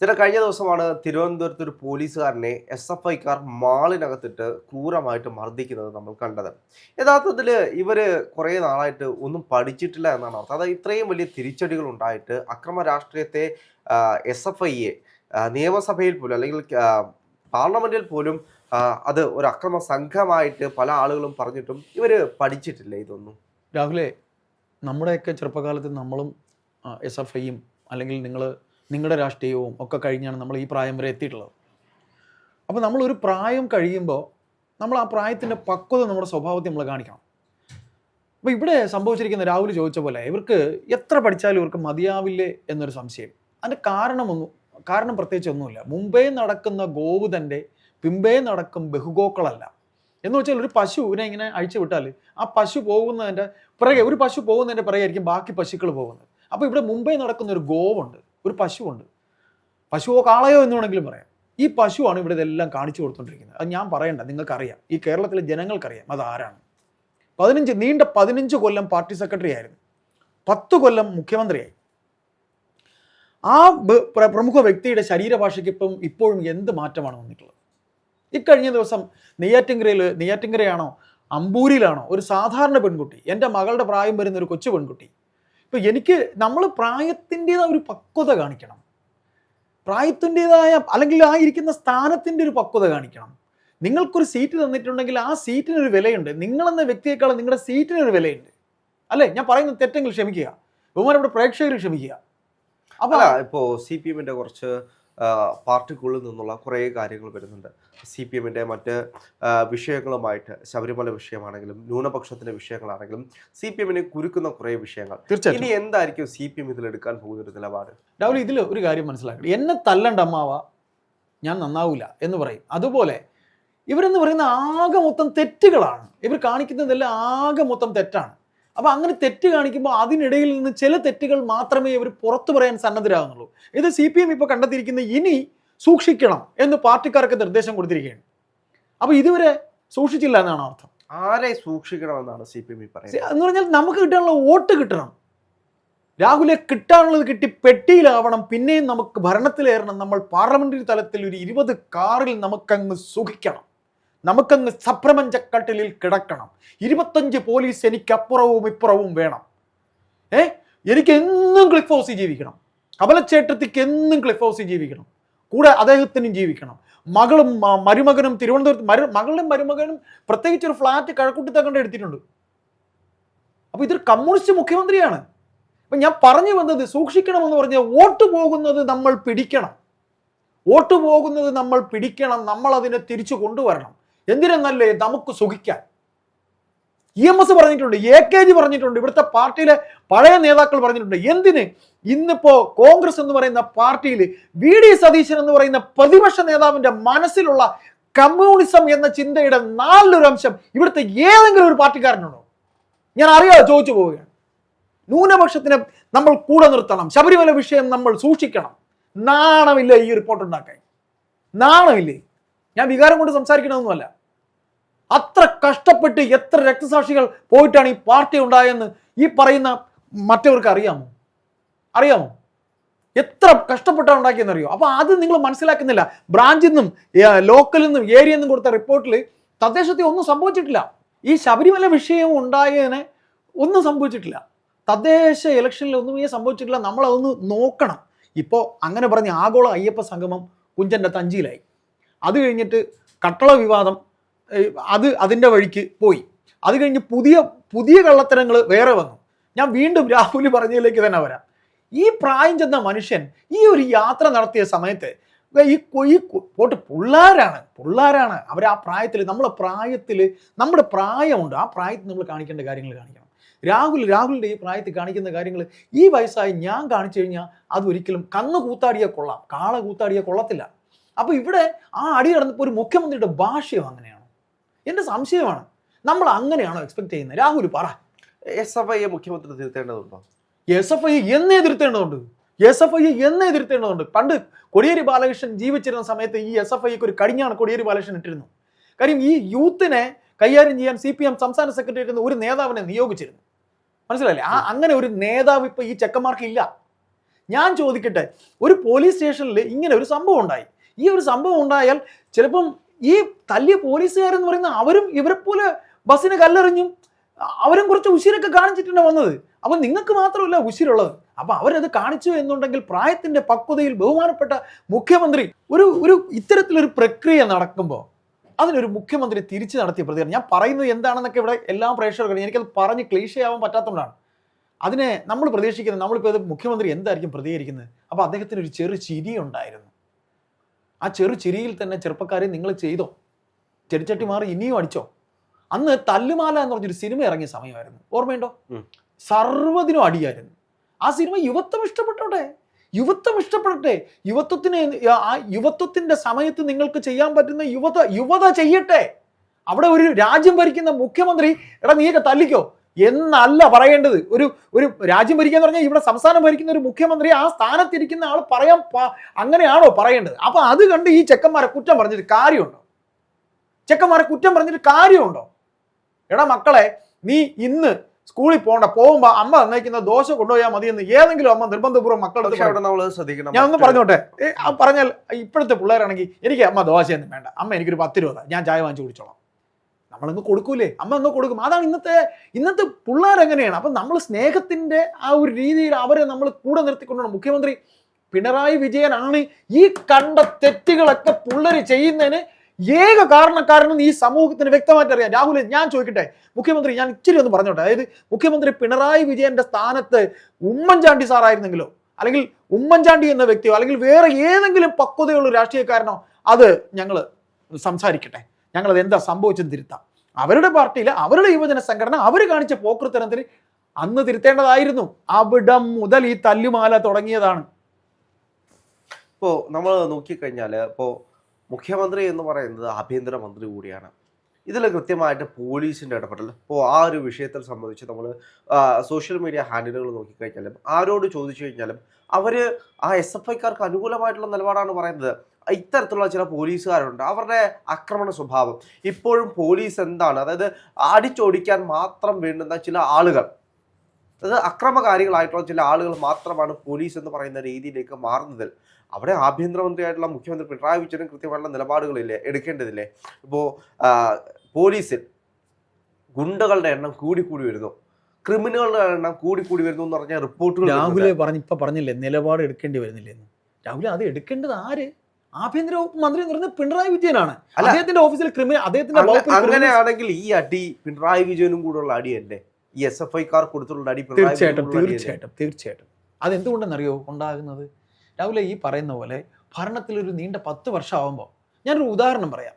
ചേട്ടാ കഴിഞ്ഞ ദിവസമാണ് തിരുവനന്തപുരത്ത് ഒരു പോലീസുകാരനെ എസ് എഫ് ഐക്കാർ മാളിനകത്തിട്ട് ക്രൂരമായിട്ട് മർദ്ദിക്കുന്നത് നമ്മൾ കണ്ടത്. യഥാർത്ഥത്തിൽ ഇവർ കുറേ നാളായിട്ട് ഒന്നും പഠിച്ചിട്ടില്ല എന്നാണ് അർത്ഥം. അതായത് ഇത്രയും വലിയ തിരിച്ചടികൾ ഉണ്ടായിട്ട് അക്രമ രാഷ്ട്രീയത്തെ എസ് എഫ് ഐയെ നിയമസഭയിൽ പോലും അല്ലെങ്കിൽ പാർലമെന്റിൽ പോലും അത് ഒരു അക്രമ സംഘമായിട്ട് പല ആളുകളും പറഞ്ഞിട്ടും ഇവർ പഠിച്ചിട്ടില്ല ഇതൊന്നും. രാഹുലെ നമ്മുടെയൊക്കെ ചെറുപ്പകാലത്ത് നമ്മളും എസ് എഫ് ഐയും അല്ലെങ്കിൽ നിങ്ങൾ നിങ്ങളുടെ രാഷ്ട്രീയവും ഒക്കെ കഴിഞ്ഞാണ് നമ്മൾ ഈ പ്രായം വരെ എത്തിയിട്ടുള്ളത്. അപ്പോൾ നമ്മളൊരു പ്രായം കഴിയുമ്പോൾ നമ്മൾ ആ പ്രായത്തിന്റെ പക്വത നമ്മുടെ സ്വഭാവത്തെ നമ്മൾ കാണിക്കണം. അപ്പോൾ ഇവിടെ സംഭവിച്ചിരിക്കുന്ന രാഹുൽ ചോദിച്ച പോലെ ഇവർക്ക് എത്ര പഠിച്ചാലും ഇവർക്ക് മതിയാവില്ലേ എന്നൊരു സംശയം. അതിന്റെ കാരണമൊന്നും കാരണം പ്രത്യേകിച്ച് ഒന്നുമില്ല. മുമ്പേ നടക്കുന്ന ഗോവുതന്റെ പിമ്പേ നടക്കും ബഹുഗോക്കളല്ല. എന്ന് വെച്ചാൽ ഒരു പശുവിനെ ഇങ്ങനെ അഴിച്ചു വിട്ടാൽ ആ പശു പോകുന്നതിന്റെ പിറകെ ഒരു പശു പോകുന്നതിന്റെ പിറകെ ആയിരിക്കും ബാക്കി പശുക്കൾ പോകുന്നത്. അപ്പോൾ ഇവിടെ മുമ്പേ നടക്കുന്ന ഒരു ഗോവുണ്ട്. ഒരു പശുവുണ്ട്. പശുവോ കാളയോ എന്ന് വേണമെങ്കിലും പറയാം. ഈ പശുവാണ് ഇവിടെ ഇതെല്ലാം കാണിച്ചു കൊടുത്തുകൊണ്ടിരിക്കുന്നത് അത് ഞാൻ പറയണ്ട നിങ്ങൾക്കറിയാം. ഈ കേരളത്തിലെ ജനങ്ങൾക്കറിയാം അത് ആരാണ്. പതിനഞ്ച് നീണ്ട പതിനഞ്ച് കൊല്ലം പാർട്ടി സെക്രട്ടറി ആയിരുന്നു. പത്ത് കൊല്ലം മുഖ്യമന്ത്രിയായി. ആ പ്രമുഖ വ്യക്തിയുടെ ശരീരഭാഷയ്ക്ക് ഇപ്പം ഇപ്പോഴും എന്ത് മാറ്റമാണ് വന്നിട്ടുള്ളത്? ഇക്കഴിഞ്ഞ ദിവസം നെയ്യാറ്റിങ്കരയിൽ നെയ്യാറ്റിങ്കരയാണോ അമ്പൂരിയിലാണോ ഒരു സാധാരണ പെൺകുട്ടി എന്റെ മകളുടെ പ്രായം വരുന്ന ഒരു കൊച്ചു പെൺകുട്ടി ഇപ്പം എനിക്ക് നമ്മൾ പ്രായത്തിന്റെതായ ഒരു പക്വത കാണിക്കണം. പ്രായത്തിന്റെതായ അല്ലെങ്കിൽ ആ ഇരിക്കുന്ന സ്ഥാനത്തിന്റെ ഒരു പക്വത കാണിക്കണം. നിങ്ങൾക്കൊരു സീറ്റ് തന്നിട്ടുണ്ടെങ്കിൽ ആ സീറ്റിനൊരു വിലയുണ്ട്. നിങ്ങളെന്ന വ്യക്തിയേക്കാളും നിങ്ങളുടെ സീറ്റിനൊരു വിലയുണ്ട്. അല്ലേ? ഞാൻ പറയുന്നത് തെറ്റെങ്കിൽ ക്ഷമിക്കുക. ബഹുമാനപ്പെട്ട പ്രേക്ഷകർ ക്ഷമിക്കുക. അപ്പോൾ ഇപ്പോൾ സി പി എമ്മിന്റെ കുറച്ച് പാർട്ടിക്കുള്ളിൽ നിന്നുള്ള കുറേ കാര്യങ്ങൾ വരുന്നുണ്ട്. സി പി എമ്മിന്റെ മറ്റ് വിഷയങ്ങളുമായിട്ട് ശബരിമല വിഷയമാണെങ്കിലും ന്യൂനപക്ഷത്തിന്റെ വിഷയങ്ങളാണെങ്കിലും സി പി എമ്മിനെ കുരുക്കുന്ന കുറേ വിഷയങ്ങൾ. തീർച്ചയായും ഇനി എന്തായിരിക്കും സി പി എം ഇതിലെടുക്കാൻ പോകുന്ന ഒരു നിലപാട്? രാഹുൽ ഇതിൽ ഒരു കാര്യം മനസ്സിലാക്കണം എന്നെ തല്ലണ്ട അമ്മാവ ഞാൻ നന്നാവില്ല എന്ന് പറയും. അതുപോലെ ഇവരെന്ന് പറയുന്ന ആകെ മൊത്തം തെറ്റുകളാണ്. ഇവർ കാണിക്കുന്നതെല്ലാം ആകെ മൊത്തം തെറ്റാണ്. അപ്പോൾ അങ്ങനെ തെറ്റ് കാണിക്കുമ്പോൾ അതിനിടയിൽ നിന്ന് ചില തെറ്റുകൾ മാത്രമേ ഇവർ പുറത്തു പറയാൻ സന്നദ്ധരാകുന്നുള്ളൂ. ഇത് സി പി എം ഇപ്പോൾ കണ്ടെത്തിയിരിക്കുന്ന ഇനി സൂക്ഷിക്കണം എന്ന് പാർട്ടിക്കാർക്ക് നിർദ്ദേശം കൊടുത്തിരിക്കുകയാണ്. അപ്പോൾ ഇതുവരെ സൂക്ഷിച്ചില്ല എന്നാണ് അർത്ഥം. ആരെ സൂക്ഷിക്കണമെന്നാണ് സി പി എം പറയുന്നത്? എന്ന് പറഞ്ഞാൽ നമുക്ക് കിട്ടാനുള്ള വോട്ട് കിട്ടണം. രാഹുലെ കിട്ടാനുള്ളത് കിട്ടി പെട്ടിയിലാവണം. പിന്നെയും നമുക്ക് ഭരണത്തിലേറണം. നമ്മൾ പാർലമെന്ററി തലത്തിൽ ഒരു ഇരുപത് കാറിൽ നമുക്കങ്ങ് സുഖിക്കണം. നമുക്കങ്ങ് സഭ്രമഞ്ചക്കട്ടിലിൽ കിടക്കണം. ഇരുപത്തഞ്ച് പോലീസ് എനിക്ക് അപ്പുറവും ഇപ്പുറവും വേണം. ഏ? എനിക്ക് എന്നും ക്ലിഫ് ഹൗസിൽ ജീവിക്കണം. കമലച്ചേട്ടത്തിക്ക് എന്നും ക്ലിഫ് ഹൗസിൽ ജീവിക്കണം. കൂടെ അദ്ദേഹത്തിനും ജീവിക്കണം. മകളും മരുമകനും തിരുവനന്തപുരത്ത് മരു മകളും മരുമകനും പ്രത്യേകിച്ച് ഒരു ഫ്ലാറ്റ് കഴക്കൂട്ടത്തക്കണ്ട് എടുത്തിട്ടുണ്ട്. അപ്പൊ ഇതൊരു കമ്മ്യൂണിസ്റ്റ് മുഖ്യമന്ത്രിയാണ്. അപ്പൊ ഞാൻ പറഞ്ഞു വന്നത് സൂക്ഷിക്കണമെന്ന് പറഞ്ഞാൽ വോട്ട് പോകുന്നത് നമ്മൾ പിടിക്കണം. വോട്ട് പോകുന്നത് നമ്മൾ പിടിക്കണം. നമ്മൾ അതിനെ തിരിച്ചു കൊണ്ടുവരണം. എന്തിനെന്നല്ലേ നമുക്ക് സുഖിക്കാൻ? ഇ എം എസ് പറഞ്ഞിട്ടുണ്ട് എ കെ ജി പറഞ്ഞിട്ടുണ്ട് ഇവിടുത്തെ പാർട്ടിയിലെ പഴയ നേതാക്കൾ പറഞ്ഞിട്ടുണ്ട്. എന്തിന്? ഇന്നിപ്പോ കോൺഗ്രസ് എന്ന് പറയുന്ന പാർട്ടിയിൽ വി ഡി സതീശൻ എന്ന് പറയുന്ന പ്രതിപക്ഷ നേതാവിന്റെ മനസ്സിലുള്ള കമ്മ്യൂണിസം എന്ന ചിന്തയുടെ നാലൊരു അംശം ഇവിടുത്തെ ഏതെങ്കിലും ഒരു പാർട്ടിക്കാരനുണ്ടോ? ഞാൻ അറിയാതെ ചോദിച്ചു പോവുകയാണ്. ന്യൂനപക്ഷത്തിനെ നമ്മൾ കൂടെ നിർത്തണം. ശബരിമല വിഷയം നമ്മൾ സൂക്ഷിക്കണം. നാണമില്ല ഈ റിപ്പോർട്ട് ഉണ്ടാക്കാൻ. നാണമില്ലേ? ഞാൻ വികാരം കൊണ്ട് സംസാരിക്കണമെന്നല്ല അത്ര കഷ്ടപ്പെട്ട് എത്ര രക്തസാക്ഷികൾ പോയിട്ടാണ് ഈ പാർട്ടി ഉണ്ടായെന്ന് ഈ പറയുന്ന മറ്റവർക്ക് അറിയാമോ? അറിയാമോ? എത്ര കഷ്ടപ്പെട്ടാണ് ഉണ്ടാക്കിയെന്ന് അറിയോ അപ്പൊ അത് നിങ്ങൾ മനസ്സിലാക്കുന്നില്ല. ബ്രാഞ്ചിൽ നിന്നും ലോക്കലിൽ നിന്നും ഏരിയയിൽ നിന്നും കൊടുത്ത റിപ്പോർട്ടിൽ തദ്ദേശത്തിൽ ഒന്നും സംഭവിച്ചിട്ടില്ല. ഈ ശബരിമല വിഷയം ഉണ്ടായതിന് ഒന്നും സംഭവിച്ചിട്ടില്ല. തദ്ദേശ ഇലക്ഷനിൽ ഒന്നുമേ സംഭവിച്ചിട്ടില്ല. നമ്മളതൊന്ന് നോക്കണം. ഇപ്പോൾ അങ്ങനെ പറഞ്ഞ ആഗോള അയ്യപ്പ സംഗമം കുഞ്ചന്റെ തഞ്ചിയിലായി. അത് കഴിഞ്ഞിട്ട് കട്ടള വിവാദം അത് അതിന്റെ വഴിക്ക് പോയി. അത് കഴിഞ്ഞ് പുതിയ പുതിയ കള്ളത്തരങ്ങൾ വേറെ വന്നു. ഞാൻ വീണ്ടും രാഹുൽ പറഞ്ഞതിലേക്ക് തന്നെ വരാം. ഈ പ്രായം ചെന്ന മനുഷ്യൻ ഈ ഒരു യാത്ര നടത്തിയ സമയത്ത് ഈ ഈ പോട്ട് പിള്ളേരാണ് പിള്ളേരാണ്. അവർ ആ പ്രായത്തിൽ നമ്മളെ പ്രായത്തിൽ നമ്മുടെ പ്രായമുണ്ട്. ആ പ്രായത്തിൽ നമ്മൾ കാണിക്കേണ്ട കാര്യങ്ങൾ കാണിക്കണം. രാഹുൽ രാഹുലിന്റെ ഈ പ്രായത്തിൽ കാണിക്കുന്ന കാര്യങ്ങൾ ഈ വയസ്സായി ഞാൻ കാണിച്ചു കഴിഞ്ഞാൽ അതൊരിക്കലും കന്ന് കൂത്താടിയ കൊള്ളാം. കാള കൂത്താടിയ കൊള്ളത്തില്ല. അപ്പോൾ ഇവിടെ ആ അടി നടന്നപ്പോൾ ഒരു മുഖ്യമന്ത്രിയുടെ ഭാഷയും അങ്ങനെയാണോ. എന്റെ സംശയമാണ്. നമ്മൾ അങ്ങനെയാണോ എക്സ്പെക്ട് ചെയ്യുന്നത്? രാഹുൽ പറ. എസ് എഫ് ഐയെ മുഖ്യമന്ത്രി തിരുത്തേണ്ടതുണ്ടോ എസ് എഫ് ഐ എന്നേ എതിർത്തേണ്ടതുണ്ട്. എസ് എഫ് ഐ എന്നേ എതിർത്തേണ്ടതുണ്ട്. പണ്ട് കൊടിയേരി ബാലകൃഷ്ണൻ ജീവിച്ചിരുന്ന സമയത്ത് ഈ എസ് എഫ് ഐക്ക് ഒരു കടിഞ്ഞാണ് കൊടിയേരി ബാലകൃഷ്ണൻ ഇട്ടിരുന്നു കാര്യം ഈ യൂത്തിനെ കൈകാര്യം ചെയ്യാൻ സി പി എം സംസ്ഥാന സെക്രട്ടറി ഇരുന്ന ഒരു നേതാവിനെ നിയോഗിച്ചിരുന്നു. മനസ്സിലായില്ലേ? ആ അങ്ങനെ ഒരു നേതാവ് ഇപ്പൊ ഈ ചെക്കന്മാർക്ക് ഇല്ല. ഞാൻ ചോദിക്കട്ടെ ഒരു പോലീസ് സ്റ്റേഷനിൽ ഇങ്ങനെ ഒരു സംഭവം ഉണ്ടായി. ഈ ഒരു സംഭവം ഉണ്ടായാൽ ചിലപ്പം ഈ തല്ലിയ പോലീസുകാരെന്ന് പറയുന്ന അവരും ഇവരെ പോലെ ബസ്സിന് കല്ലെറിഞ്ഞും അവരും കുറച്ച് ഉശിരൊക്കെ കാണിച്ചിട്ടാണ് വന്നത്. അപ്പം നിങ്ങൾക്ക് മാത്രമല്ല ഉശിരുള്ളത്. അപ്പം അവരത് കാണിച്ചു എന്നുണ്ടെങ്കിൽ പ്രായത്തിന്റെ പക്വതയിൽ ബഹുമാനപ്പെട്ട മുഖ്യമന്ത്രി ഒരു ഒരു ഇത്തരത്തിലൊരു പ്രക്രിയ നടക്കുമ്പോൾ അതിനൊരു മുഖ്യമന്ത്രി തിരിച്ചു നടത്തിയ പ്രതികരണം. ഞാൻ പറയുന്നത് എന്താണെന്നൊക്കെ ഇവിടെ എല്ലാ പ്രേക്ഷകർക്കും എനിക്കത് പറഞ്ഞ് ക്ലീശയാവാൻ പറ്റാത്തതുകൊണ്ടാണ് അതിനെ നമ്മൾ പ്രതീക്ഷിക്കുന്നത് നമ്മളിപ്പോൾ മുഖ്യമന്ത്രി എന്തായിരിക്കും പ്രതികരിക്കുന്നത്? അപ്പോൾ അദ്ദേഹത്തിന് ഒരു ചെറു ചിരി ഉണ്ടായിരുന്നു ആ ചെറു ചിരിയിൽ തന്നെ ചെറുപ്പക്കാരെ നിങ്ങൾ ചെയ്തോ? ചെടിച്ചട്ടി മാറി ഇനിയും അടിച്ചോ? അന്ന് തല്ലുമാല എന്ന് പറഞ്ഞൊരു സിനിമ ഇറങ്ങിയ സമയമായിരുന്നു. ഓർമ്മയുണ്ടോ. സർവതിനും അടിയായിരുന്നു. ആ സിനിമ യുവത്വം ഇഷ്ടപ്പെട്ടോട്ടെ? യുവത്വം ഇഷ്ടപ്പെടട്ടെ? യുവത്വത്തിന് ആ യുവത്വത്തിന്റെ സമയത്ത് നിങ്ങൾക്ക് ചെയ്യാൻ പറ്റുന്ന യുവത യുവത ചെയ്യട്ടെ? അവിടെ ഒരു രാജ്യം ഭരിക്കുന്ന മുഖ്യമന്ത്രി എടാ നീയൊക്കെ തല്ലിക്കോ? എന്നല്ല പറയേണ്ടത്. ഒരു ഒരു രാജ്യം ഭരിക്കുക എന്ന് പറഞ്ഞാൽ ഇവിടെ സംസ്ഥാനം ഭരിക്കുന്ന ഒരു മുഖ്യമന്ത്രി ആ സ്ഥാനത്തിരിക്കുന്ന ആൾ പറയാൻ അങ്ങനെയാണോ പറയേണ്ടത്? അപ്പൊ അത് കണ്ട് ഈ ചെക്കന്മാരെ കുറ്റം പറഞ്ഞിട്ട് കാര്യമുണ്ടോ? ചെക്കന്മാരെ കുറ്റം പറഞ്ഞിട്ട് കാര്യമുണ്ടോ? എടാ മക്കളെ നീ ഇന്ന് സ്കൂളിൽ പോകണ്ട പോകുമ്പോ അമ്മ തന്നേക്കുന്ന ദോശ കൊണ്ടുപോയാൽ മതിയെന്ന് ഏതെങ്കിലും അമ്മ നിർബന്ധപൂർവം മക്കളുടെ ശ്രദ്ധിക്കണം. ഞാൻ ഒന്ന് പറഞ്ഞോട്ടെ? പറഞ്ഞാൽ ഇപ്പോഴത്തെ പിള്ളേരാണെങ്കിൽ എനിക്ക് അമ്മ ദോശയൊന്നും വേണ്ട. അമ്മ എനിക്കൊരു പത്ത് രൂപ ഞാൻ ചായ വാങ്ങിച്ചു കുടിച്ചോളാം. നമ്മളങ്ങ് കൊടുക്കൂലേ? അമ്മ അങ്ങ് കൊടുക്കും. അതാണ് ഇന്നത്തെ ഇന്നത്തെ പിള്ളേർ എങ്ങനെയാണ്? അപ്പം നമ്മൾ സ്നേഹത്തിന്റെ ആ ഒരു രീതിയിൽ അവരെ നമ്മൾ കൂടെ നിർത്തിക്കൊണ്ടാണ് മുഖ്യമന്ത്രി പിണറായി വിജയനാണ് ഈ കണ്ട തെറ്റുകളൊക്കെ പിള്ളേർ ചെയ്യുന്നതിന് ഏക കാരണക്കാരനെന്ന് ഈ സമൂഹത്തിന് വ്യക്തമായിട്ട് അറിയാം. രാഹുൽ ഞാൻ ചോദിക്കട്ടെ? മുഖ്യമന്ത്രി ഞാൻ ഇച്ചിരി ഒന്ന് പറഞ്ഞോട്ടെ? അതായത് മുഖ്യമന്ത്രി പിണറായി വിജയന്റെ സ്ഥാനത്ത് ഉമ്മൻചാണ്ടി സാറായിരുന്നെങ്കിലോ? അല്ലെങ്കിൽ ഉമ്മൻചാണ്ടി എന്ന വ്യക്തിയോ? അല്ലെങ്കിൽ വേറെ ഏതെങ്കിലും പക്വതയുള്ള രാഷ്ട്രീയക്കാരനോ? അത് ഞങ്ങൾ സംസാരിക്കട്ടെ. ഞങ്ങൾ അത് എന്താ സംഭവിച്ചെന്ന് തിരുത്താം. അവരുടെ പാർട്ടിയിൽ അവരുടെ യുവജന സംഘടന അവർ കാണിച്ച പോക്കൃത്തരത്തിന് അന്ന് തിരുത്തേണ്ടതായിരുന്നു. അവിടം മുതൽ ഈ തല്ലുമാല തുടങ്ങിയതാണ്. ഇപ്പോൾ നമ്മൾ നോക്കിക്കഴിഞ്ഞാൽ ഇപ്പോൾ മുഖ്യമന്ത്രി എന്ന് പറയുന്നത് ആഭ്യന്തരമന്ത്രി കൂടിയാണ്. ഇതിൽ കൃത്യമായിട്ട് പോലീസിന്റെ ഇടപെടൽ ഇപ്പോൾ ആ ഒരു വിഷയത്തിൽ സംബന്ധിച്ച് നമ്മൾ സോഷ്യൽ മീഡിയ ഹാൻഡിലുകൾ നോക്കിക്കഴിഞ്ഞാലും ആരോട് ചോദിച്ചു കഴിഞ്ഞാലും അവർ ആ എസ് എഫ് ഐക്കാർക്ക് അനുകൂലമായിട്ടുള്ള നിലപാടാണ് പറയുന്നത്. ഇത്തരത്തിലുള്ള ചില പോലീസുകാരുണ്ട്. അവരുടെ ആക്രമണ സ്വഭാവം. ഇപ്പോഴും പോലീസ് എന്താണ്? അതായത് അടിച്ചോടിക്കാൻ മാത്രം വേണ്ടുന്ന ചില ആളുകൾ. അത് അക്രമകാരികളായിട്ടുള്ള ചില ആളുകൾ മാത്രമാണ് പോലീസ് എന്ന് പറയുന്ന രീതിയിലേക്ക് മാറുന്നതിൽ അവിടെ ആഭ്യന്തരമന്ത്രിയായിട്ടുള്ള മുഖ്യമന്ത്രി പിണറായി വിജയനും കൃത്യമായിട്ടുള്ള നിലപാടുകളില്ലേ എടുക്കേണ്ടതില്ലേ? ഇപ്പോൾ പോലീസിൽ ഗുണ്ടകളുടെ എണ്ണം കൂടി കൂടി വരുന്നു. ക്രിമിനലുകളുടെ എണ്ണം കൂടി കൂടി വരുന്നു എന്ന് പറഞ്ഞ റിപ്പോർട്ടുകൾ രാഹുലെ പറഞ്ഞ ഇപ്പൊ പറഞ്ഞില്ലേ നിലപാട് എടുക്കേണ്ടി വരുന്നില്ലേ രാഹുലെ അത് എടുക്കേണ്ടത് ആര്? ആഭ്യന്തര വകുപ്പ് മന്ത്രി എന്ന് പറയുന്നത് പിണറായി വിജയനാണ്. അദ്ദേഹത്തിന്റെ ഓഫീസിൽ ക്രിമിനൽ അദ്ദേഹത്തിന്റെ അങ്ങനെയാണെങ്കിൽ ഈ അടി പിണറായി വിജയനും കൂടെയുള്ള അടിയല്ലേ? ഈ എസ് എഫ് ഐക്കാർ കൊടുത്തിട്ടുള്ള അടി തീർച്ചയായിട്ടും? തീർച്ചയായിട്ടും തീർച്ചയായിട്ടും. അതെന്തുകൊണ്ടെന്നറിയോ? ഉണ്ടാകുന്നത്? രാഹുൽ ഈ പറയുന്ന പോലെ ഭരണത്തിൽ ഒരു നീണ്ട പത്ത് വർഷം ആവുമ്പോൾ ഞാനൊരു ഉദാഹരണം പറയാം.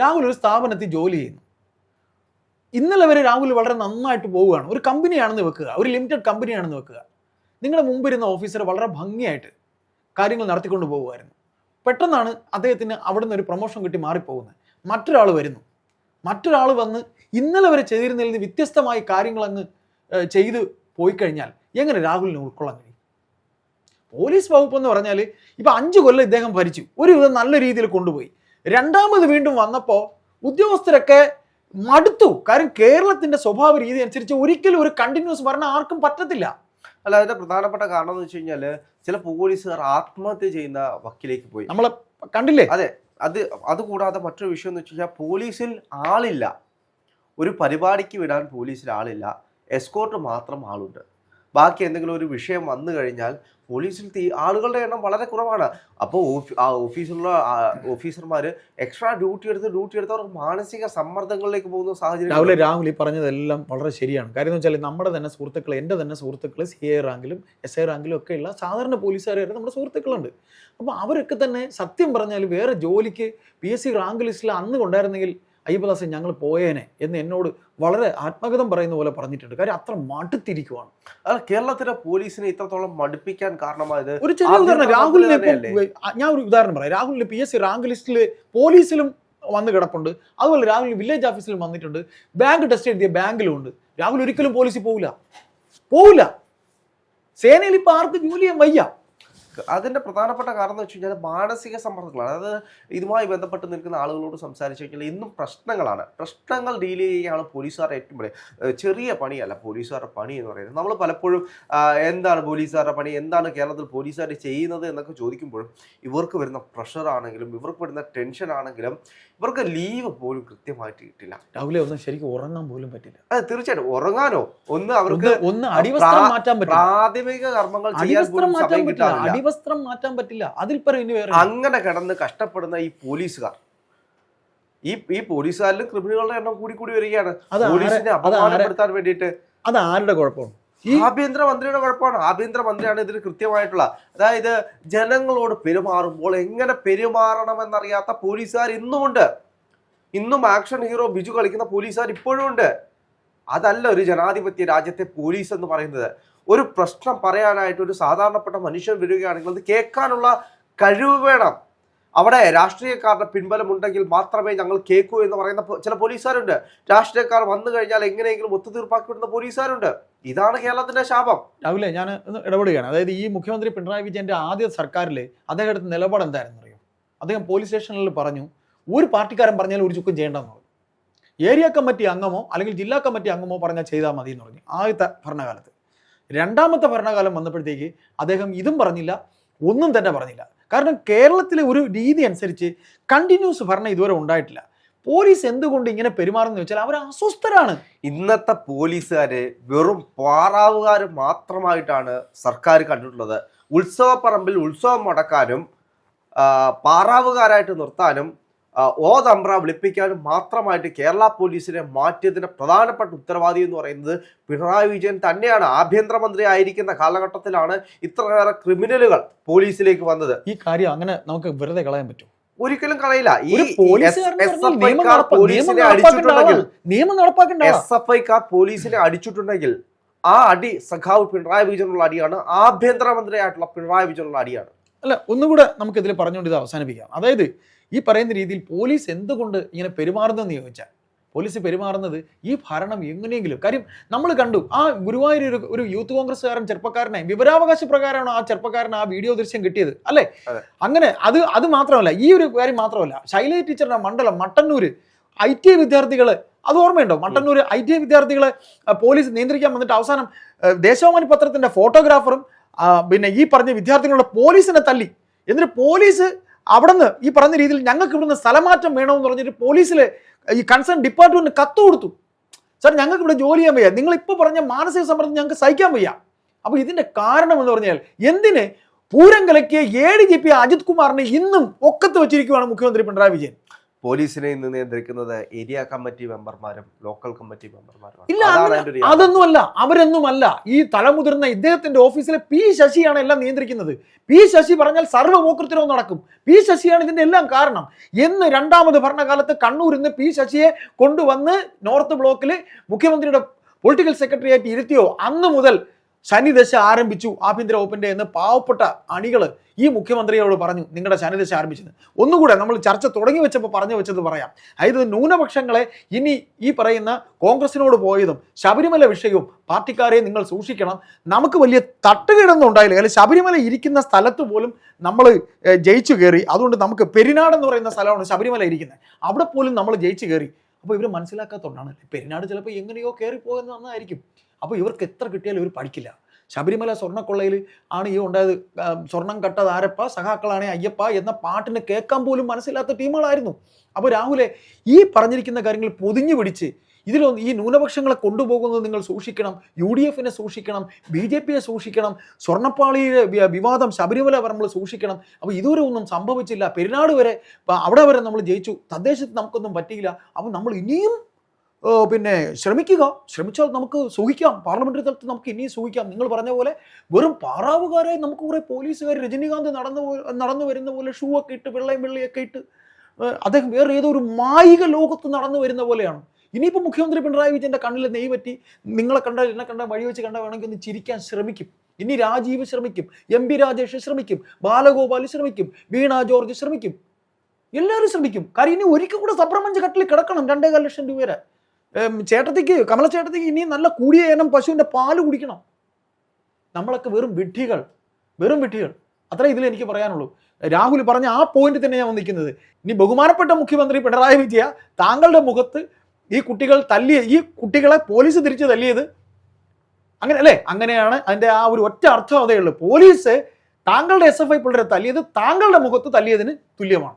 രാഹുൽ ഒരു സ്ഥാപനത്തിൽ ജോലി ചെയ്യുന്നു. ഇന്നലെ വരെ രാഹുൽ വളരെ നന്നായിട്ട് പോവുകയാണ്. ഒരു കമ്പനിയാണെന്ന് വെക്കുക. ഒരു ലിമിറ്റഡ് കമ്പനിയാണെന്ന് വെക്കുക. നിങ്ങളുടെ മുമ്പിരുന്ന ഓഫീസർ വളരെ ഭംഗിയായിട്ട് കാര്യങ്ങൾ നടത്തിക്കൊണ്ട് പോകുമായിരുന്നു പെട്ടെന്നാണ് അദ്ദേഹത്തിന് അവിടെ നിന്ന് ഒരു പ്രൊമോഷൻ കിട്ടി മാറിപ്പോകുന്നത്. മറ്റൊരാൾ വരുന്നു. മറ്റൊരാൾ വന്ന് ഇന്നലെ വരെ ചെയ്തിരുന്നതിൽ നിന്ന് വ്യത്യസ്തമായി കാര്യങ്ങൾ അങ്ങ് ചെയ്ത് പോയി കഴിഞ്ഞാൽ എങ്ങനെ രാഹുലിനെ ഉൾക്കൊള്ളാൻ കഴിയും? പോലീസ് വകുപ്പ് എന്ന് പറഞ്ഞാൽ ഇപ്പൊ അഞ്ച് കൊല്ലം ഇദ്ദേഹം ഭരിച്ചു. ഒരു വിധം നല്ല രീതിയിൽ കൊണ്ടുപോയി. രണ്ടാമത് വീണ്ടും വന്നപ്പോൾ ഉദ്യോഗസ്ഥരൊക്കെ മടുത്തു. കാരണം കേരളത്തിന്റെ സ്വഭാവ രീതി അനുസരിച്ച് ഒരിക്കലും ഒരു കണ്ടിന്യൂസ് ഭരണം ആർക്കും പറ്റത്തില്ല. അല്ല അതിന്റെ പ്രധാനപ്പെട്ട കാരണം എന്ന് വെച്ച് കഴിഞ്ഞാൽ ചില പോലീസുകാർ ആത്മഹത്യ ചെയ്യുന്ന വക്കിലേക്ക് പോയി. നമ്മൾ കണ്ടില്ലേ? അതെ അത് അതുകൂടാതെ മറ്റൊരു വിഷയം എന്ന് വെച്ച് കഴിഞ്ഞാൽ പോലീസിൽ ആളില്ല. ഒരു പരിപാടിക്ക് വിടാൻ പോലീസിൽ ആളില്ല. എസ്കോർട്ട് മാത്രം ആളുണ്ട്. ബാക്കി എന്തെങ്കിലും ഒരു വിഷയം വന്നു കഴിഞ്ഞാൽ പോലീസിൽ തീ- ആളുകളുടെ എണ്ണം വളരെ കുറവാണ്. അപ്പോൾ ആ ഓഫീസിലുള്ള ഓഫീസർമാർ എക്സ്ട്രാ ഡ്യൂട്ടി എടുത്ത് ഡ്യൂട്ടി എടുത്ത് അവർക്ക് മാനസിക സമ്മർദ്ദങ്ങളിലേക്ക് പോകുന്ന സാഹചര്യം രാഹുലെ രാഹുൽ ഈ പറഞ്ഞതെല്ലാം വളരെ ശരിയാണ്. കാര്യം എന്ന് വെച്ചാൽ നമ്മുടെ തന്നെ സുഹൃത്തുക്കൾ എന്റെ തന്നെ സുഹൃത്തുക്കൾ സി എ റാങ്കിലും എസ് ഐ റാങ്കിലും ഒക്കെ ഉള്ള സാധാരണ പോലീസുകാരെ നമ്മുടെ സുഹൃത്തുക്കളുണ്ട്. അപ്പോൾ അവരൊക്കെ തന്നെ സത്യം പറഞ്ഞാൽ വേറെ ജോലിക്ക് പി എസ് സി റാങ്ക് ലിസ്റ്റിൽ അന്ന് കൊണ്ടായിരുന്നെങ്കിൽ അയ്യപ്പദാസൻ ഞങ്ങൾ പോയേനെ എന്ന് എന്നോട് വളരെ ആത്മഗതം പറയുന്ന പോലെ പറഞ്ഞിട്ടുണ്ട്. കാര്യം അത്ര മടുത്തിരിക്കുവാണ്. കേരളത്തിലെ പോലീസിനെ ഇത്രത്തോളം മടുപ്പിക്കാൻ കാരണമായത് ഒരു ചെറിയ ഉദാഹരണം രാഹുലിനെ ഞാൻ ഒരു ഉദാഹരണം പറയാം. രാഹുലിന്റെ പി എസ് സി റാങ്ക് ലിസ്റ്റിൽ പോലീസിലും വന്ന് കിടപ്പുണ്ട്. അതുപോലെ രാഹുൽ വില്ലേജ് ഓഫീസിലും വന്നിട്ടുണ്ട്. ബാങ്ക് ടെസ്റ്റ് എഴുതിയ ബാങ്കിലും ഉണ്ട്. രാഹുൽ ഒരിക്കലും പോലീസിൽ പോവില്ല. പോവില്ല. സേനയിൽ ഇപ്പൊ ആർക്ക് ജോലി ചെയ്യാൻ വയ്യ. അതിന്റെ പ്രധാനപ്പെട്ട കാരണം എന്ന് വെച്ച് കഴിഞ്ഞാൽ മാനസിക സമ്മർദ്ദങ്ങളാണ്. അതായത് ഇതുമായി ബന്ധപ്പെട്ട് നിൽക്കുന്ന ആളുകളോട് സംസാരിച്ചു കഴിഞ്ഞാൽ ഇന്നും പ്രശ്നങ്ങളാണ്. പ്രശ്നങ്ങൾ ഡീൽ ചെയ്യുകയാണ് പോലീസുകാരുടെ ഏറ്റവും വലിയ ചെറിയ പണിയല്ല പോലീസുകാരുടെ പണി എന്ന് പറയുന്നത്. നമ്മൾ പലപ്പോഴും എന്താണ് പോലീസുകാരുടെ പണി എന്താണ് കേരളത്തിൽ പോലീസുകാർ ചെയ്യുന്നത് എന്നൊക്കെ ചോദിക്കുമ്പോഴും ഇവർക്ക് വരുന്ന പ്രഷറാണെങ്കിലും ഇവർക്ക് വരുന്ന ടെൻഷൻ ആണെങ്കിലും ഇവർക്ക് ലീവ് പോലും കൃത്യമായിട്ട് കിട്ടില്ല. രാവിലെ ഒന്നും ശരിക്കും ഉറങ്ങാൻ പോലും പറ്റില്ല. അതെ തീർച്ചയായിട്ടും ഉറങ്ങാനോ? ഒന്ന് അവർക്ക് ഒന്ന് മാറ്റാൻ പ്രാഥമിക കർമ്മങ്ങൾ ചെയ്യാൻ സമയം കിട്ടാറില്ല. അടിവസ്ത്രം മാറ്റാൻ പറ്റില്ല. അതിൽ പറയും ഇനി വേറെ അങ്ങനെ കിടന്ന് കഷ്ടപ്പെടുന്ന ഈ പോലീസുകാർ. ഈ ഈ പോലീസുകാരിലും ക്രിമിനലുകളുടെ എണ്ണം കൂടി കൂടി വരികയാണ്. പോലീസിനെ അപമാനപ്പെടുത്താൻ വേണ്ടിയിട്ട്. അത് ആരുടെ കുഴപ്പമാണ് ഈ ആഭ്യന്തര മന്ത്രിയുടെ കുഴപ്പമാണ്. ആഭ്യന്തര മന്ത്രിയാണ് ഇതിന് കൃത്യമായിട്ടുള്ള അതായത് ജനങ്ങളോട് പെരുമാറുമ്പോൾ എങ്ങനെ പെരുമാറണമെന്നറിയാത്ത പോലീസുകാർ ഇന്നുമുണ്ട്. ഇന്നും ആക്ഷൻ ഹീറോ ബിജു കളിക്കുന്ന പോലീസുകാർ ഇപ്പോഴും ഉണ്ട് അതല്ല ഒരു ജനാധിപത്യ രാജ്യത്തെ പോലീസ് എന്ന് പറയുന്നത്. ഒരു പ്രശ്നം പറയാനായിട്ട് ഒരു സാധാരണപ്പെട്ട മനുഷ്യൻ വരികയാണെങ്കിൽ അത് കേൾക്കാനുള്ള കഴിവ് വേണം. അവിടെ രാഷ്ട്രീയക്കാരുടെ പിൻബലമുണ്ടെങ്കിൽ മാത്രമേ ഞങ്ങൾ കേൾക്കൂ എന്ന് പറയുന്ന ചില പോലീസുകാരുണ്ട്. രാഷ്ട്രീയക്കാർ വന്നു കഴിഞ്ഞാൽ എങ്ങനെയെങ്കിലും ഒത്തുതീർപ്പാക്കി വിടുന്ന പോലീസുകാരുണ്ട്. ഇതാണ് കേരളത്തിന്റെ ശാപം. രാവിലെ ഞാൻ ഇടപെടുകയാണ്. അതായത് ഈ മുഖ്യമന്ത്രി പിണറായി വിജയന്റെ ആദ്യ സർക്കാരിൽ അദ്ദേഹത്തിന്റെ നിലപാട് എന്തായിരുന്നു അറിയോ? അദ്ദേഹം പോലീസ് സ്റ്റേഷനിൽ പറഞ്ഞു ഒരു പാർട്ടിക്കാരൻ പറഞ്ഞാൽ ഒരു ചുക്കും ചെയ്യേണ്ടെന്ന് ഏരിയ കമ്മിറ്റി അംഗമോ അല്ലെങ്കിൽ ജില്ലാ കമ്മിറ്റി അംഗമോ പറഞ്ഞാൽ ചെയ്താൽ മതി എന്ന് പറഞ്ഞു. ആദ്യത്തെ ഭരണകാലത്ത്. രണ്ടാമത്തെ ഭരണകാലം വന്നപ്പോഴത്തേക്ക് അദ്ദേഹം ഇതും പറഞ്ഞില്ല ഒന്നും തന്നെ പറഞ്ഞില്ല. കാരണം കേരളത്തിലെ ഒരു രീതി അനുസരിച്ച് കണ്ടിന്യൂസ് ഭരണം ഇതുവരെ ഉണ്ടായിട്ടില്ല. പോലീസ് എന്തുകൊണ്ട് ഇങ്ങനെ പെരുമാറുന്നു വെച്ചാൽ അവർ അസ്വസ്ഥരാണ്. ഇന്നത്തെ പോലീസുകാര് വെറും പാറാവുകാർ മാത്രമായിട്ടാണ് സർക്കാർ കണ്ടിട്ടുള്ളത്. ഉത്സവപ്പറമ്പിൽ ഉത്സവം മുടക്കാനും പാറാവുകാരായിട്ട് നിർത്താനും ഓ തമ്പ്ര വിളിപ്പിക്കാനും മാത്രമായിട്ട് കേരള പോലീസിനെ മാറ്റിയതിന്റെ പ്രധാനപ്പെട്ട ഉത്തരവാദി എന്ന് പറയുന്നത് പിണറായി വിജയൻ തന്നെയാണ്. ആഭ്യന്തരമന്ത്രി ആയിരിക്കുന്ന കാലഘട്ടത്തിലാണ് ഇത്രയേറെ ക്രിമിനലുകൾ പോലീസിലേക്ക് വന്നത്. ഈ കാര്യം അങ്ങനെ നമുക്ക് വെറുതെ കളയാൻ പറ്റും ഒരിക്കലും കളയില്ല. ഈ പോലീസിനെ അടിച്ചിട്ടുണ്ടെങ്കിൽ നിയമം നടപ്പാക്കേണ്ട. എസ് എഫ് ഐക്കാർ പോലീസിനെ അടിച്ചിട്ടുണ്ടെങ്കിൽ ആ അടി സഖാവ് പിണറായി വിജയനുള്ള അടിയാണ്. ആഭ്യന്തരമന്ത്രിയായിട്ടുള്ള പിണറായി വിജയനുള്ള അടിയാണ്. അല്ല ഒന്നുകൂടെ നമുക്ക് ഇതിൽ പറഞ്ഞുകൊണ്ട് ഇത് അവസാനിപ്പിക്കാം. അതായത് ഈ പറയുന്ന രീതിയിൽ പോലീസ് എന്തുകൊണ്ട് ഇങ്ങനെ പെരുമാറുന്നതെന്ന് ചോദിച്ചാൽ പോലീസ് പെരുമാറുന്നത് ഈ ഭരണം എങ്ങനെയെങ്കിലും കാര്യം നമ്മൾ കണ്ടു ആ ഗുരുവായൂർ ഒരു ഒരു യൂത്ത് കോൺഗ്രസ്സുകാരൻ ചെറുപ്പക്കാരനെ വിവരാവകാശ പ്രകാരമാണ് ആ ചെറുപ്പക്കാരൻ ആ വീഡിയോ ദൃശ്യം കിട്ടിയത് അല്ലേ? അങ്ങനെ അത് അത് മാത്രമല്ല ഈ ഒരു കാര്യം മാത്രമല്ല ശൈലജ ടീച്ചറിന്റെ മണ്ഡലം മട്ടന്നൂര് ഐ ടി ഐ വിദ്യാർത്ഥികൾ അത് ഓർമ്മയുണ്ടോ? മട്ടന്നൂർ ഐ ടി ഐ വിദ്യാർത്ഥികളെ പോലീസ് നിയന്ത്രിക്കാൻ വന്നിട്ട് അവസാനം ദേശാഭിമാനി പത്രത്തിന്റെ ഫോട്ടോഗ്രാഫറും പിന്നെ ഈ പറഞ്ഞ വിദ്യാർത്ഥികളുടെ പോലീസിനെ തല്ലി എന്നിട്ട് പോലീസ് അവിടുന്ന് ഈ പറഞ്ഞ രീതിയിൽ ഞങ്ങൾക്ക് ഇവിടുന്ന് സ്ഥലമാറ്റം വേണമെന്ന് പറഞ്ഞിട്ട് പോലീസിലെ ഈ കൺസേൺ ഡിപ്പാർട്ട്മെന്റ് കത്ത് കൊടുത്തു. സാർ ഞങ്ങൾക്ക് ഇവിടെ ജോലി ചെയ്യാൻ വയ്യ. നിങ്ങൾ ഇപ്പോൾ പറഞ്ഞ മാനസിക സമ്മർദ്ദം ഞങ്ങൾക്ക് സഹിക്കാൻ വയ്യ. അപ്പോൾ ഇതിന്റെ കാരണം എന്ന് പറഞ്ഞാൽ എന്തിന് പൂരം കലക്കിയ ഡി ജി പി അജിത് കുമാറിനെ ഇന്നും ഒക്കത്ത് വെച്ചിരിക്കുകയാണ് മുഖ്യമന്ത്രി പിണറായി വിജയൻ? പോലീസിനെ ഇന്ന് നിയന്ത്രിക്കുന്നത് ഏരിയ കമ്മിറ്റി മെമ്പർമാരും ലോക്കൽ കമ്മിറ്റി മെമ്പർമാരും ഇല്ല അതൊന്നുമല്ല അവരൊന്നുമല്ല. ഈ തലമുതിർന്ന ഇദ്ദേഹത്തിന്റെ ഓഫീസിലെ പി ശശിയാണ് എല്ലാം നിയന്ത്രിക്കുന്നത്. പി ശശി പറഞ്ഞാൽ സർവമോകൃത്തിരവും നടക്കും. പി ശശിയാണ് ഇതിന്റെ എല്ലാം കാരണം. എന്ന് രണ്ടാമത് ഭരണകാലത്ത് കണ്ണൂരിൽ നിന്ന് പി ശശിയെ കൊണ്ടുവന്ന് നോർത്ത് ബ്ലോക്കിൽ മുഖ്യമന്ത്രിയുടെ പൊളിറ്റിക്കൽ സെക്രട്ടറി ആയിട്ട് ഇരുത്തിയോ അന്ന് മുതൽ ശനിദശ ആരംഭിച്ചു ആഭ്യന്തര വകുപ്പിന്റെ എന്ന് പാവപ്പെട്ട അണികൾ ഈ മുഖ്യമന്ത്രിയോട് പറഞ്ഞു നിങ്ങളുടെ ശനിദശ ആരംഭിച്ചത് ഒന്നുകൂടെ നമ്മൾ ചർച്ച തുടങ്ങി വെച്ചപ്പോൾ പറഞ്ഞു വെച്ചത് പറയാം. അതായത് ന്യൂനപക്ഷങ്ങളെ ഇനി ഈ പറയുന്ന കോൺഗ്രസിനോട് പോയതും ശബരിമല വിഷയവും പാർട്ടിക്കാരെ നിങ്ങൾ സൂക്ഷിക്കണം. നമുക്ക് വലിയ തട്ടുകിടൊന്നും ഉണ്ടായില്ല. അല്ലെങ്കിൽ ശബരിമല ഇരിക്കുന്ന സ്ഥലത്ത് പോലും നമ്മൾ ജയിച്ചു കയറി. അതുകൊണ്ട് നമുക്ക് പെരിനാട് എന്ന് പറയുന്ന സ്ഥലമാണ് ശബരിമല ഇരിക്കുന്നത്. അവിടെ പോലും നമ്മൾ ജയിച്ചു കയറി. അപ്പോൾ ഇവർ മനസ്സിലാക്കാത്തതുകൊണ്ടാണ് പെരിനാട് ചിലപ്പോൾ എങ്ങനെയോ കയറി പോകുന്ന നന്നായിരിക്കും അപ്പോൾ ഇവർക്ക് എത്ര കിട്ടിയാലും ഇവർ പഠിക്കില്ല. ശബരിമല സ്വർണക്കൊള്ളയിൽ ആണ് ഈ ഉണ്ടായത്. സ്വർണം കട്ടത് ആരപ്പ? സഖാക്കളാണെ അയ്യപ്പ എന്ന പാട്ടിന് കേൾക്കാൻ പോലും മനസ്സിലാത്ത ടീമുകളായിരുന്നു. അപ്പോൾ രാഹുലെ ഈ പറഞ്ഞിരിക്കുന്ന കാര്യങ്ങൾ പൊതിഞ്ഞു പിടിച്ച് ഇതിലൊന്ന് ഈ ന്യൂനപക്ഷങ്ങളെ കൊണ്ടുപോകുന്നത് നിങ്ങൾ സൂക്ഷിക്കണം. യു ഡി എഫിനെ സൂക്ഷിക്കണം. ബി ജെ പിയെ സൂക്ഷിക്കണം. സ്വർണപ്പാളിയുടെ വി- വിവാദം ശബരിമല നമ്മൾ സൂക്ഷിക്കണം. അപ്പോൾ ഇതുവരെ ഒന്നും സംഭവിച്ചില്ല. പെരുന്നാട് വരെ അവിടെ വരെ നമ്മൾ ജയിച്ചു. തദ്ദേശത്ത് നമുക്കൊന്നും പറ്റിയില്ല. അപ്പോൾ നമ്മൾ ഇനിയും പിന്നെ ശ്രമിക്കുക. ശ്രമിച്ചാൽ നമുക്ക് സൂഹിക്കാം. പാർലമെന്ററി തലത്തിൽ നമുക്ക് ഇനിയും സൂഹിക്കാം. നിങ്ങൾ പറഞ്ഞ പോലെ വെറും പാറാവുകാരെ നമുക്ക് കുറേ പോലീസുകാർ രജനീകാന്ത് നടന്നു നടന്നു വരുന്ന പോലെ ഷൂ ഒക്കെ ഇട്ട് വെള്ളയും വെള്ളിയൊക്കെ ഇട്ട് അദ്ദേഹം വേറെ ഏതോ ഒരു മായിക ലോകത്ത് നടന്നു വരുന്ന പോലെയാണ്. ഇനിയിപ്പോൾ മുഖ്യമന്ത്രി പിണറായി വിജയന്റെ കണ്ണിൽ നെയ് പറ്റി നിങ്ങളെ കണ്ടാൽ എന്നെ കണ്ടാൽ വഴി വെച്ച് കണ്ടാൽ വേണമെങ്കിൽ ഒന്ന് ചിരിക്കാൻ ശ്രമിക്കും. ഇനി രാജീവ് ശ്രമിക്കും. എം പി രാജേഷ് ശ്രമിക്കും. ബാലഗോപാൽ ശ്രമിക്കും. വീണ ജോർജ് ശ്രമിക്കും. എല്ലാവരും ശ്രമിക്കും. കാര്യം ഇനി ഒരിക്കൽ കൂടെ സബ്രമഞ്ച് കട്ടിൽ കിടക്കണം. രണ്ടേകാൽ ലക്ഷം രൂപ വരെ ചേട്ടത്തിക്ക് കമല ചേട്ടത്തിക്ക് ഇനി നല്ല കൂടിയ ഇനം പശുവിന്റെ പാൽ കുടിക്കണം. നമ്മളൊക്കെ വെറും വിഡ്ഢികൾ വെറും വിഡ്ഢികൾ. അത്ര ഇതിൽ എനിക്ക് പറയാനുള്ളൂ. രാഹുൽ പറഞ്ഞ ആ പോയിന്റ് തന്നെ ഞാൻ വന്നിരിക്കുന്നത്. ഇനി ബഹുമാനപ്പെട്ട മുഖ്യമന്ത്രി പിണറായി വിജയ താങ്കളുടെ മുഖത്ത് ഈ കുട്ടികൾ തല്ലിയ ഈ കുട്ടികളെ പോലീസ് തിരിച്ച് തല്ലിയത് അങ്ങനെ അല്ലേ? അങ്ങനെയാണ് അതിന്റെ ആ ഒരു ഒറ്റ അർത്ഥം അതേ ഉള്ളൂ. പോലീസ് താങ്കളുടെ എസ് എഫ് ഐ പിള്ളേരെ തല്ലിയത് താങ്കളുടെ മുഖത്ത് തല്ലിയതിന് തുല്യമാണ്.